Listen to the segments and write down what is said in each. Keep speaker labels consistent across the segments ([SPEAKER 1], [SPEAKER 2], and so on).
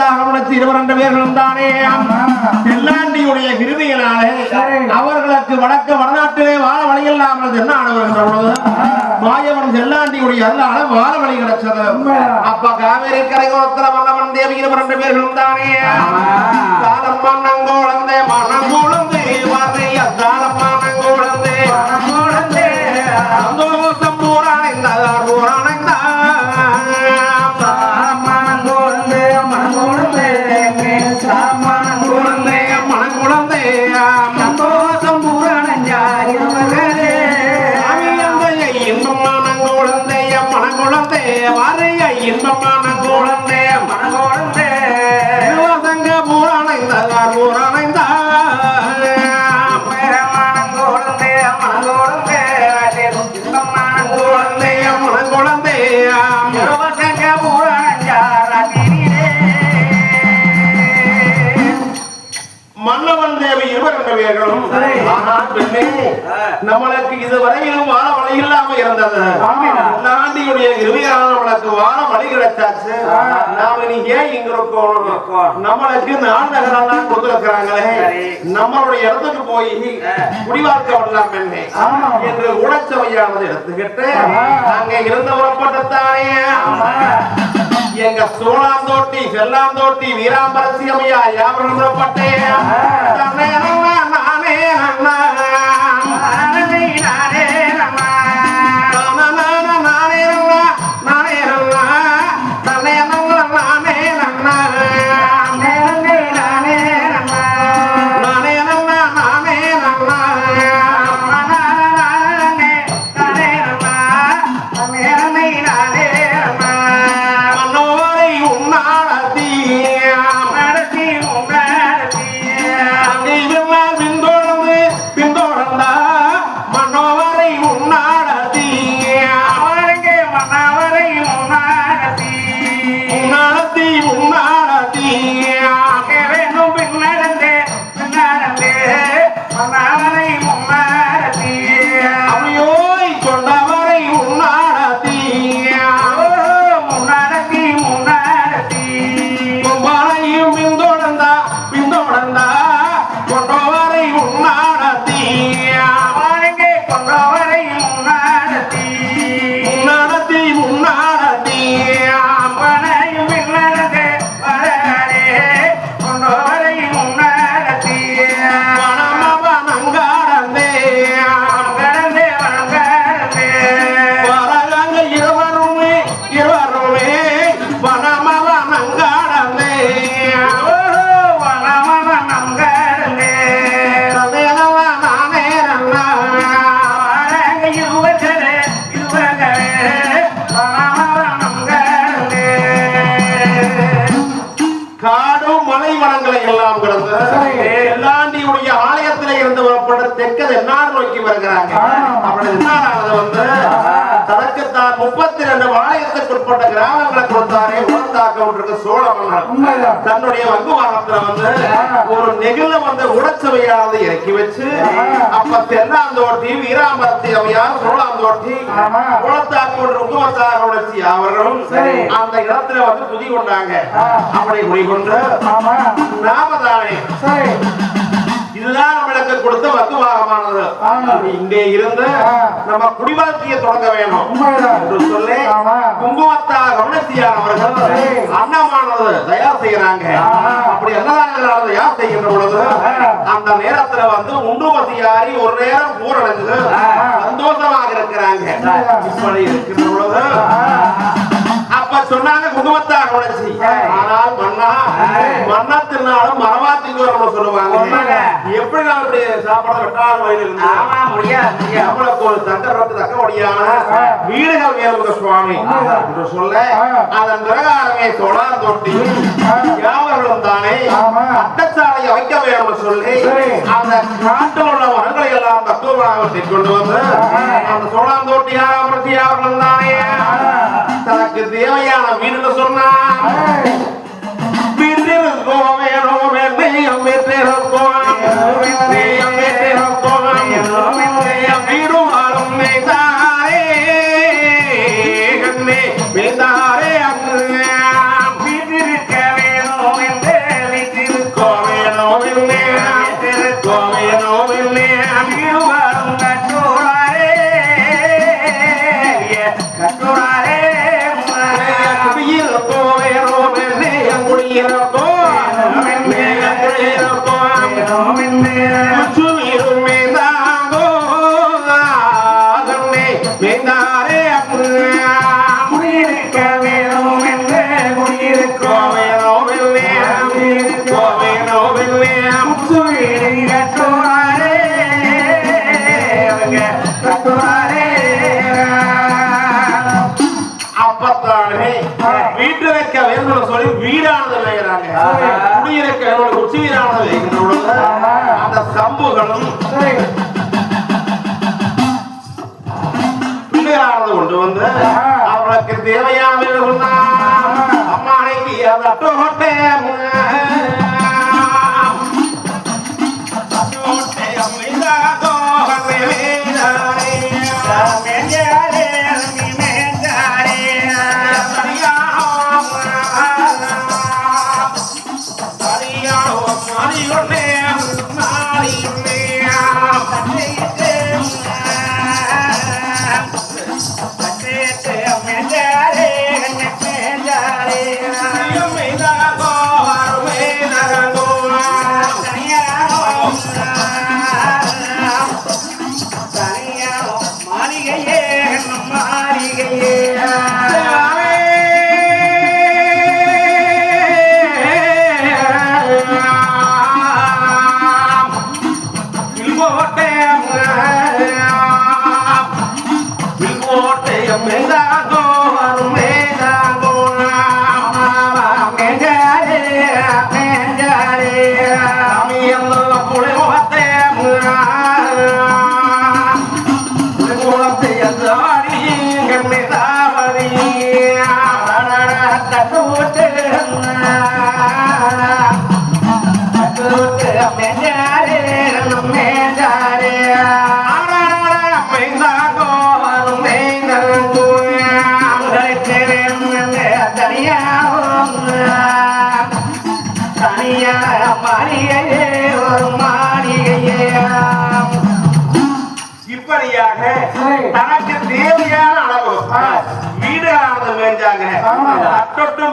[SPEAKER 1] குங்குமத்தாக இருவர் ரெண்டு பேர்களும் தானே. செல்லாண்டியுடைய கிருதியினாலே அவர்களுக்கு வடக்கு வடநாட்டிலே வாழ வழி இல்லாமல் தென்னாடு வருகின்ற பொழுது மாயவன் செல்லாண்டியுடைய அருளால வாழ வழி கிடைச்சது. அப்ப காவேரி கரையோரத்துல மன்னவன் தேவி இருவர் ரெண்டு பேர்களும் தானே. தாளம் மன்னங்கோழந்தே தாளம் வாரிய இன்பமான குழந்தை மனக்குழந்தை சிவசங்க பூராணைந்தார் பூராணைந்தார் குழந்தை மனக்குழந்தை சிவசங்க மன்னவன் தேவி இருவர் ரெண்டு பேர்களும் ஆனால் பெண்ணே. நம்மளுக்கு இதுவரையிலும் வாழ வழி இல்லாம இருந்தது. ஆண்டியுடைய இருவையான நம்மளுக்கு வாழ வழி கிடைச்சாச்சு. நாம இனி ஏன் இங்க இருக்கோம்? நம்மளுக்கு நாள் நகரெல்லாம் கொடுத்துருக்கிறாங்களே. நம்மளுடைய இடத்துக்கு போய் குடிவாழ்க்கை வரலாம் பெண்ணே என்று உடச்சவையானது எடுத்துக்கிட்டு அங்க இருந்த புறப்பட்டுத்தானே? எங்க சோழாந்தோட்டி செல்லாந்தோட்டி வீராம்பரசி அம்மையா யாவரும் புறப்பட்டே? தன்னை அண்ணா, நானே அண்ணா. நானே அண்ணா, எல்லாண்டியுடைய ஆலயத்திலே இருந்து வரப்பட்ட தெற்கது என்னாடு நோக்கி வருகிறாங்க? அப்படி என்னாடானது வந்து? தனக்குத்தான் முப்பத்தி ரெண்டு ஆலயத்துக்கு உட்பட்ட கிராமங்களை தன்னுடைய வங்குவாரத்துல வந்து ஒரு நெகிழ வந்து உடச்சவையானது இறக்கி வச்சு அப்ப தென்னாந்தோட்டி வீராம்பரத்தி அவையார் சோழாந்தோட்டி குளத்தாக்கோடு ருக்குமத்தாக உடச்சி அவர்களும் அந்த இடத்துல வந்து குதி கொண்டாங்க. அப்படி குடி கொண்டு நாமதானே. இதுதான் நம்மளுக்கு கொடுத்த வத்துவாகமானது இங்கே இருந்து நம்ம குடிவாழ்க்கையை தொடங்க வேணும் என்று சொல்லி குங்குமத்தாக கவனத்தியார் அவர்கள் அன்னமானது தயார் செய்யறாங்க அப்படி அன்னதானங்களானது தயார் செய்கின்ற பொழுது அந்த நேரத்துல வந்து உண்டு மசியாரி ஒரு நேரம் பூரடைஞ்சு சந்தோஷமாக இருக்கிறாங்க. இப்படி இருக்கின்ற பொழுது சொன்னாங்க குங்குமத்தாக உடைச்சி ஆனால் மன்னா மன்னா தின்னாலும் மரவாத்திக்கு வரணும் சொல்லுவாங்க. எப்படி நான் இப்படி சாப்பாடு வெட்டாத நம்மளுக்கு ஒரு தங்க தக்க ஒடியான வீடுகள் வேலுங்க சுவாமி. என்று சொல்ல அதன் பிரகாரமே தொடர் தொட்டி. யாவர்களும் தானே அட்டச்சாலையை வைக்க வேண்டும் சொல்லி அந்த காட்டில் உள்ள மரங்களை எல்லாம் தத்துவமாக கொண்டு வந்து அந்த சோழாந்தோட்டியாக அமர்த்தி அவர்களும் தானே. தனக்கு தேவையான வீடுன்னு சொன்னா. வீட்டிற்கும் வேணும் வெள்ளையம் வீட்டு வைக்க வேணும்னு சொல்லி வீடானது வைக்கிறாங்க. குடியிருக்க வேணும் குச்சி வீடானது வைக்கிற பொழுது அந்த சம்புகளும் பிள்ளையானது கொண்டு வந்து அவர்களுக்கு தேவையான அம்மானைக்கு அந்த அட்டோட்டை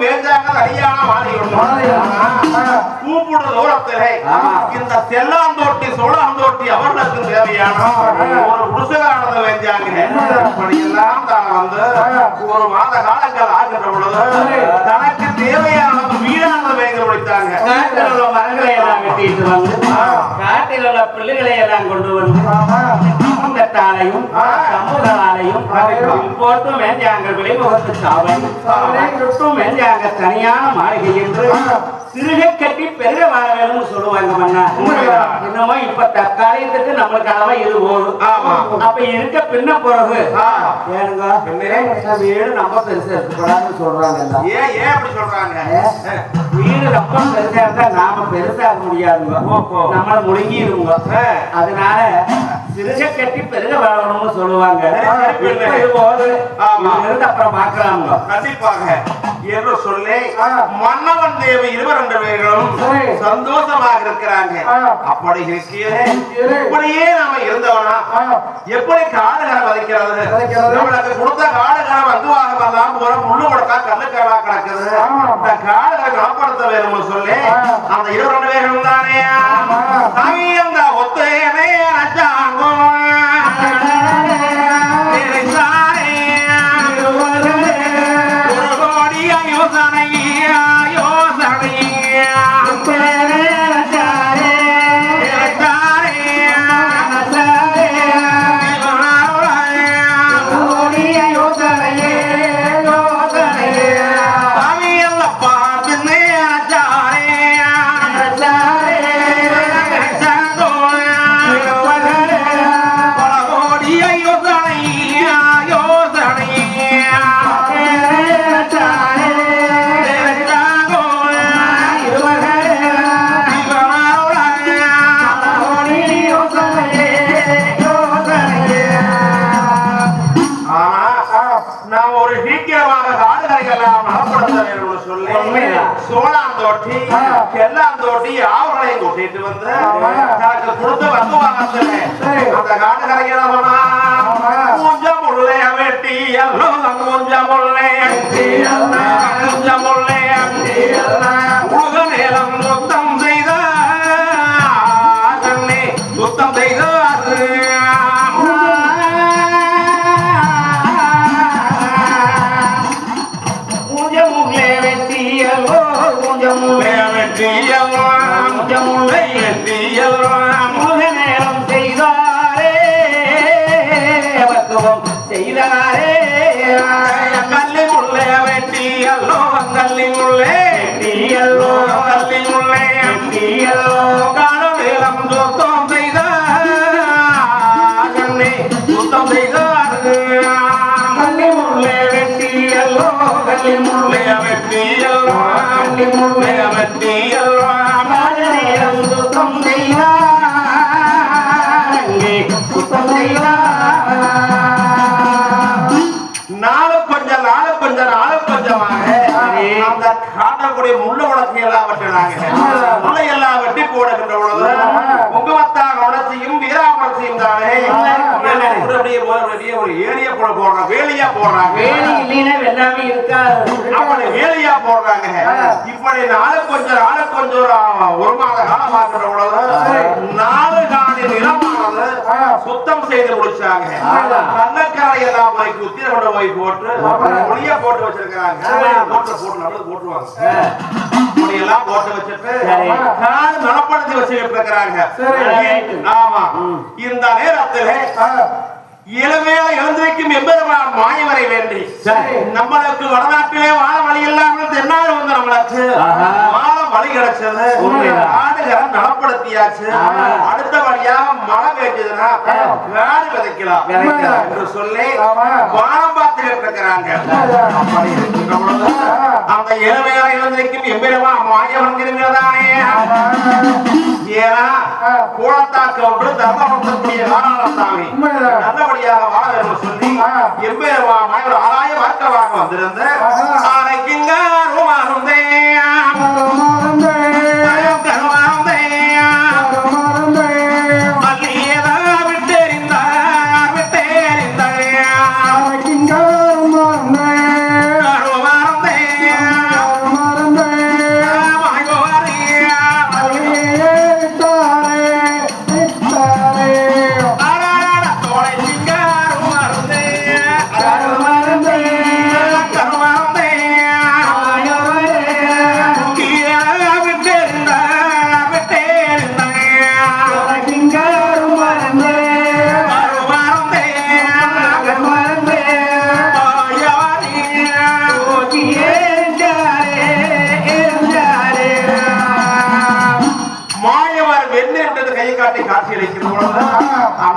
[SPEAKER 1] அட்டொட்டும் மேய்ஞ்சாங்க தனியான மாறி கூப்பிடு தூரத்திலே இந்த செல்லாந்தோட்டி சோழாந்தோட்டி அவர்களுக்கு தேவையான ஒரு குடிசையானது மேய்ஞ்சாங்க இப்படியெல்லாம் தான் வந்து ஒரு மாத காலங்கள் ஆகின்ற பொழுது தனக்கு தேவையான வீடானது மேய்ந்து முடித்தாங்க
[SPEAKER 2] மரங்களை எல்லாம் வெட்டிட்டு வந்து காட்டில் உள்ள பிள்ளைகளை எல்லாம் கொண்டு வந்து சமூகத்தாலையும் சமூகத்தாலையும் போட்டு மேஞ்சாங்க விளைமுகத்து சாவை சுட்டும் மேஞ்சாங்க தனியான மாளிகை என்று சிறுகை கட்டி பெருக வாழ வேணும்னு சொல்லுவாங்க மன்னா. என்னமோ இப்ப தற்காலிகத்துக்கு நம்மளுக்கு அளவா இது போதும்
[SPEAKER 1] ஆமா.
[SPEAKER 2] அப்ப இருக்க பின்ன பிறகு. ஏனுங்க? வீடு நம்ம பெருசா இருக்கக்கூடாதுன்னு சொல்றாங்க.
[SPEAKER 1] ஏன் ஏன் அப்படி சொல்றாங்க?
[SPEAKER 2] வீடு ரொம்ப பெருசா இருந்தா நாம பெருசா முடியாதுங்க. நம்மள முழுங்கிடுவோங்க அதனால சிறுக கட்டி பெருக வாழணும்னு சொல்லுவாங்க. அப்புறம் பாக்கலாமுங்க
[SPEAKER 1] கண்டிப்பாக. என்று சொல்லி மன்னவன் தேவி இருவர்
[SPEAKER 2] சரி.
[SPEAKER 1] சந்தோஷமாக இருக்கிறாங்க. அப்படி இருக்கிறே. இப்படியே நாம இருந்தவனா எப்படி காடுகளை வதைக்கிறது? நம்மளுக்கு கொடுத்த காடுகளை வந்துவாக வரலாம் போற முள்ளு கொடுத்தா கண்ணுக்கடா கிடக்குது. இந்த காடுகளை குணப்படுத்த வேணும்னு சொல்லி. அந்த இருவர் ரெண்டு பேர்களும் தானே
[SPEAKER 2] ஆமா.
[SPEAKER 1] சாமி அந்த ஒத்தையனே வேண்டும் சொல்லி. சோழாந்தோட்டி. எல்லாந்தோட்டி ஆவரணையும் கூட்டிட்டு வந்து
[SPEAKER 2] ஆமா.
[SPEAKER 1] எனக்கு கொடுத்து வந்து வாங்கத்துல
[SPEAKER 2] சரி.
[SPEAKER 1] அந்த. கொஞ்சம் முள்ளே வெட்டி எல்லாம் செய்தாரே
[SPEAKER 2] செய்தாரே.
[SPEAKER 1] கொஞ்சம் நாலு கொஞ்சம். அந்த காட்டக்கூடிய முள்ள உலகை எல்லாம் வெட்டினாங்க முள்ளை எல்லாம் வெட்டி போடுகின்ற பொழுது முகவத்தாக உணர்ச்சியும் வீராமரசியும் தானே? ஒரு ஏரியா போட போடுறாங்க வேலியா போடுறாங்க.
[SPEAKER 2] வேலி இல்லைன்னா எல்லாமே
[SPEAKER 1] வேலையா போடுறாங்க. இப்படி நாலு கொஞ்சம் நாலு கொஞ்சம் ஒரு மாத காலம் பார்க்கிற பொழுது நாலு காணி நிலமானது சுத்தம் செய்து முடிச்சாங்க. கண்ணக்கரை எல்லாம் போய் குத்தி கொண்டு போய் போட்டு ஒளிய போட்டு வச்சிருக்காங்க போட்டு போட்டு நல்லது போட்டுருவாங்க. இப்படி எல்லாம் போட்டு வச்சுட்டு
[SPEAKER 2] சரி.
[SPEAKER 1] காடு நலப்படுத்தி வச்சுக்கிட்டு இருக்கிறாங்க.
[SPEAKER 2] சரி.
[SPEAKER 1] ஆமா. இந்த நேரத்திலே இளமையில எழுந்திருக்கும் எம்பெருமான் மாயவரை வேண்டி. நம்மளுக்கு வடநாட்டிலே வாழ வழி இல்லாமல் தென்னாடு வந்து நம்மளுக்கு. வாழ வழி கிடைச்சது. காடுகளை நலப்படுத்தியாச்சு
[SPEAKER 2] ஆமா.
[SPEAKER 1] அடுத்தபடியாக மழை பெஞ்சதுன்னா காடு விதைக்கலாம். என்று சொல்லி. வானம் பார்த்துக்கிட்டு இருக்கிறாங்க அந்த இளமையில எழுந்திருக்கும் எம்பெருமான் மாயவன் இருக்கிறதானே ஏன்னா கூடத்தாக்கு ஒன்று தர்மபுரத்துக்குரிய நாராயணசாமி. நல்லபடியாக வாழ சொல்லி. எம்பெருமா மகள் ஆராய வார்க்கவாக வந்திருந்த
[SPEAKER 3] ஆஹா.
[SPEAKER 1] ஆரைக்குங்க ருமாருந்தே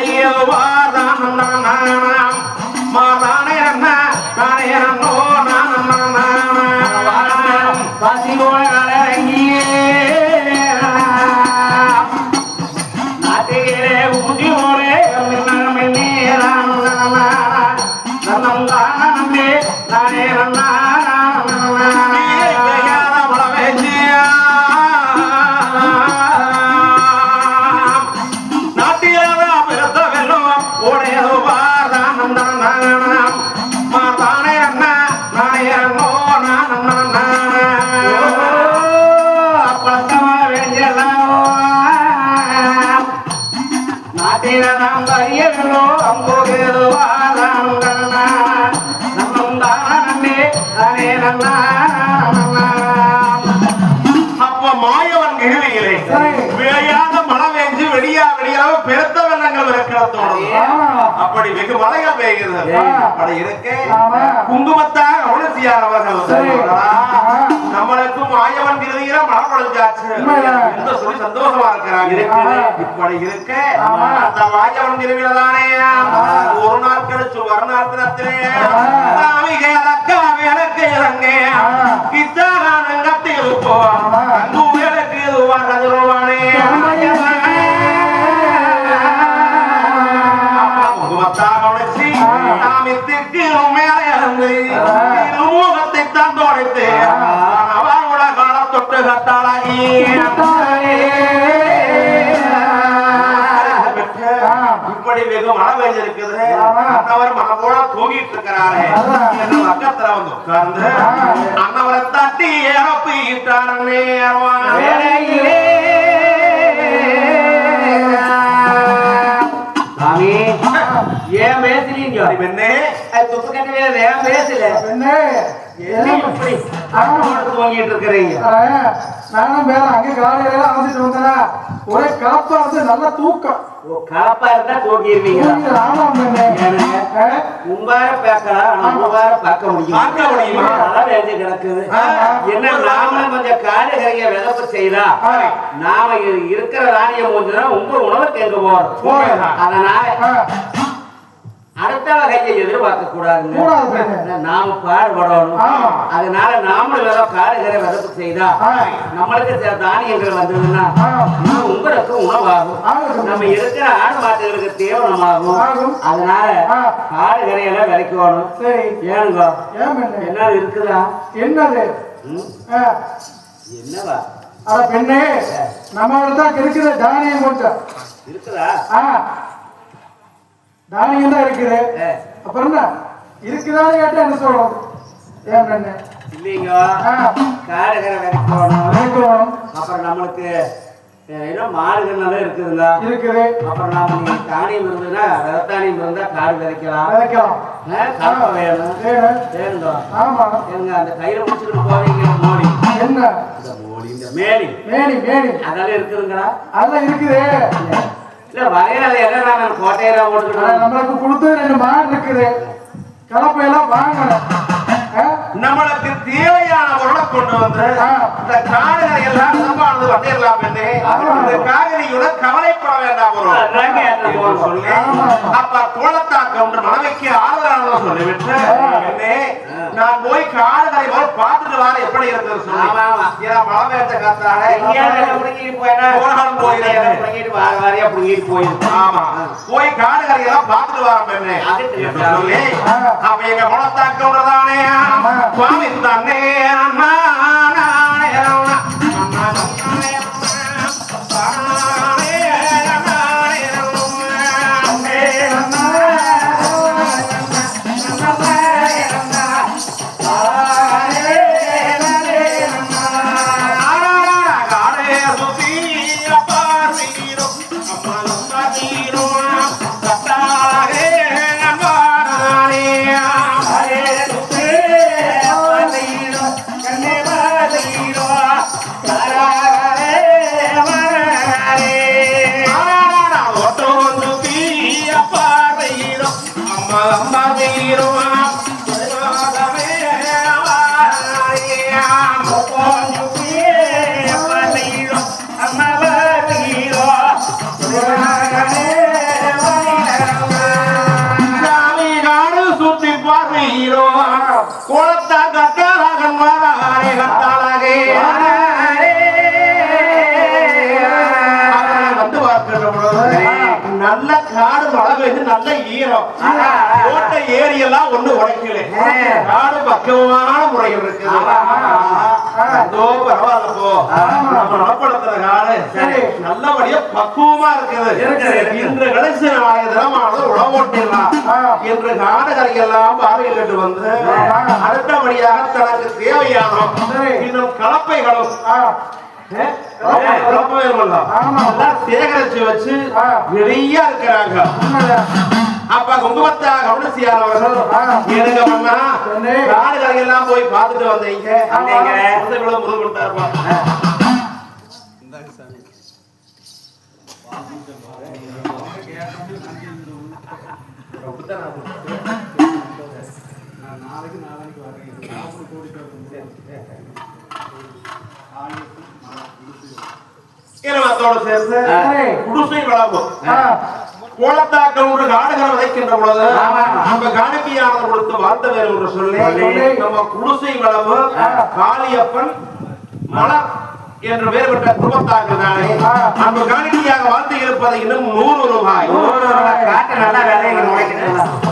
[SPEAKER 1] பெய்யவார் தானம் தானம்
[SPEAKER 2] நாட்டினம் அறியவில்லோ அம்போகேதோ வாதாம் நம்ம தானே தானே
[SPEAKER 1] அப்படி வெகு மழைகள் பெய்கிறது. அப்படி இருக்க
[SPEAKER 3] ஆமா.
[SPEAKER 1] குங்குமத்தாக அவனசியானவர்கள்
[SPEAKER 3] சரி.
[SPEAKER 1] நம்மளுக்கு மாயவன் கிருதியில மழை பொழிஞ்சாச்சு. என்று சொல்லி சந்தோஷமா இருக்கிறாங்க. இப்படி இருக்க. அந்த மாயவன் கிருவியில தானே ஒரு நாள் காலத்திலே சாமி கேளக்க விளக்கு இறங்க கித்தானங்கத்தில் போ இப்படி வெகு மழை பெய்ஞ்சிருக்குது அண்ணவர் மனமோட தூங்கிட்டு இருக்கிறாரு என்ன பக்கத்துல வந்து உட்கார்ந்து அண்ணவரை தட்டி
[SPEAKER 2] சாமி ஏன் பேசுறீங்க?
[SPEAKER 1] பெண்ணே.
[SPEAKER 2] துப்பு கட்ட வேலை ஏன் பேசல?
[SPEAKER 3] பெண்ணே.
[SPEAKER 2] தூங்கிட்டு இருக்கிறீங்க.
[SPEAKER 3] நானும் வேற அங்க காலையில வந்தேனா ஒரே கலப்பா வந்து நல்ல தூக்கம்.
[SPEAKER 2] ஓ, கலப்பா இருந்தா?
[SPEAKER 3] ஆ,
[SPEAKER 2] உம்பார ஆனா உம்பார பார்க்க முடியும்?
[SPEAKER 1] பார்க்க முடியுமா?
[SPEAKER 2] அதான் எழுதி கிடக்குது. என்ன கொஞ்சம் காடு கரைய விதப்பு
[SPEAKER 1] சரி.
[SPEAKER 2] நாம இருக்கிற ராணியம் மூஞ்சுனா உங்க உணவுக்கு எங்க போறோம். அதனால
[SPEAKER 3] ஆ,
[SPEAKER 2] அடுத்த கையை எதிர்பார்க்க கூடாதுங்க. நாம பாடுபடணும். அதனால நாமளும் வேற காடு கரை விதப்பு செய்தா நம்மளுக்கு தானியங்கள் வந்ததுன்னா உங்களுக்கு உணவாகும். நம்ம இருக்கிற ஆடு மாட்டுகளுக்கு தீவனமாகும். அதனால
[SPEAKER 3] ஆ.
[SPEAKER 2] காடு கரையெல்லாம் விலைக்கணும்
[SPEAKER 3] சரி.
[SPEAKER 2] ஏனுங்க
[SPEAKER 3] ஏன் பெண்ணே
[SPEAKER 2] என்ன இருக்குதா?
[SPEAKER 3] என்னது?
[SPEAKER 2] என்னவா?
[SPEAKER 3] அட பெண்ணே நம்ம தான் இருக்குது தானியம் கொஞ்சம்
[SPEAKER 2] இருக்குதா?
[SPEAKER 3] ஆ. தானியம் தான் இருக்குது அப்புறம் என்ன? இருக்குதான்னு கேட்டா என்ன சொல்றோம்? ஏன் பெண்ணே
[SPEAKER 2] இல்லைங்க.
[SPEAKER 3] ஆ.
[SPEAKER 2] காடு கரை விலைக்கணும்
[SPEAKER 3] வைக்கணும்
[SPEAKER 2] அப்புறம் நம்மளுக்கு அஹ், என்ன மாடுகள் நல்லா இருக்குதுங்க
[SPEAKER 3] இருக்குது.
[SPEAKER 2] அப்புறம் நாம தானியம் இருந்ததுன்னா ரத்தானியம் இருந்தா காடு விதைக்கலாம்.
[SPEAKER 3] விதைக்கலாம்.
[SPEAKER 2] கலப்பை வேணும்.
[SPEAKER 3] வேணும். ஆமா.
[SPEAKER 2] ஏங்க அந்த கையில முடிச்சுட்டு போவீங்க மோடி?
[SPEAKER 3] என்ன?
[SPEAKER 2] இந்த மோடி இந்த மேலி
[SPEAKER 3] மேனி மேனி.
[SPEAKER 2] அதெல்லாம் இருக்குதுங்களா?
[SPEAKER 3] அதெல்லாம் இருக்குது. நம்மளுக்கு கொடுத்து ரெண்டு மாடு இருக்குது கலப்பையெல்லாம் வாங்கணும்?
[SPEAKER 1] நம்மளுக்கு தேவையான பொருளை கொண்டு வந்து. இந்த காடுகளை எல்லாம் சம்பாழ்ந்து வந்திடலாம் என்று. இந்த காவிரியோட கவலைப்பட வேண்டாம். சொல்லி. அப்ப கோலத்தாக்க ஒன்று மனைவிக்கு ஆறுதலானது சொல்லிவிட்டு நான் போய் காடுகளை போய் பார்த்துட்டு வர எப்படி.
[SPEAKER 2] ஆமா
[SPEAKER 1] போய் காடுகளை எல்லாம் பார்த்துட்டு வர. அப்ப எங்க
[SPEAKER 3] ஆமா.
[SPEAKER 1] சுவாமி தானே காடு மழை பெய்து நல்ல ஈரம். கோட்டை ஏரி எல்லாம் ஒண்ணு உடைக்கல. காடு பக்குவமான முறையில் இருக்குது. அதோ பரவாயில்ல போ. நம்ம நலப்படுத்துற காடு
[SPEAKER 3] சரி.
[SPEAKER 1] நல்லபடியா பக்குவமா இருக்குது. இன்று கடைசி நாளைய தினமானது உழவோட்டிடலாம். என்று காடுகரையெல்லாம் பார்வையிட்டு வந்து அடுத்தபடியாக தனக்கு தேவையான. இன்னும் கலப்பைகளும் வேணுமல்ல?
[SPEAKER 3] ஆமா.
[SPEAKER 1] எல்லாம் சேகரிச்சு வச்சு. நிறைய இருக்கிறாங்க. அப்ப குங்குமத்தா
[SPEAKER 3] ஆ.
[SPEAKER 1] எனக்கு
[SPEAKER 3] சரி.
[SPEAKER 1] காடுகளை எல்லாம் போய் பார்த்துட்டு வந்தீங்க. குழந்தைகளும் முருகன் கொடுத்தாருப்பா இனத்தோடு குடிசை
[SPEAKER 3] ஆ.
[SPEAKER 1] கோலத்தாக்கள் ஒரு காடுகளை விதைக்கின்ற பொழுது. நம்ம காணிக்கையானது கொடுத்து வாழ்த்த வேறு என்று சொல்லி. நம்ம குடிசை வளவு காளியப்பன் மலர் என்று பெயர் பெற்ற குடும்பத்தார்கள் தானே அந்த காணிக்கையாக வாழ்த்து இருப்பது இன்னும் நூறு ரூபாய்
[SPEAKER 2] காட்டு நல்லா முளைக்கிட்டு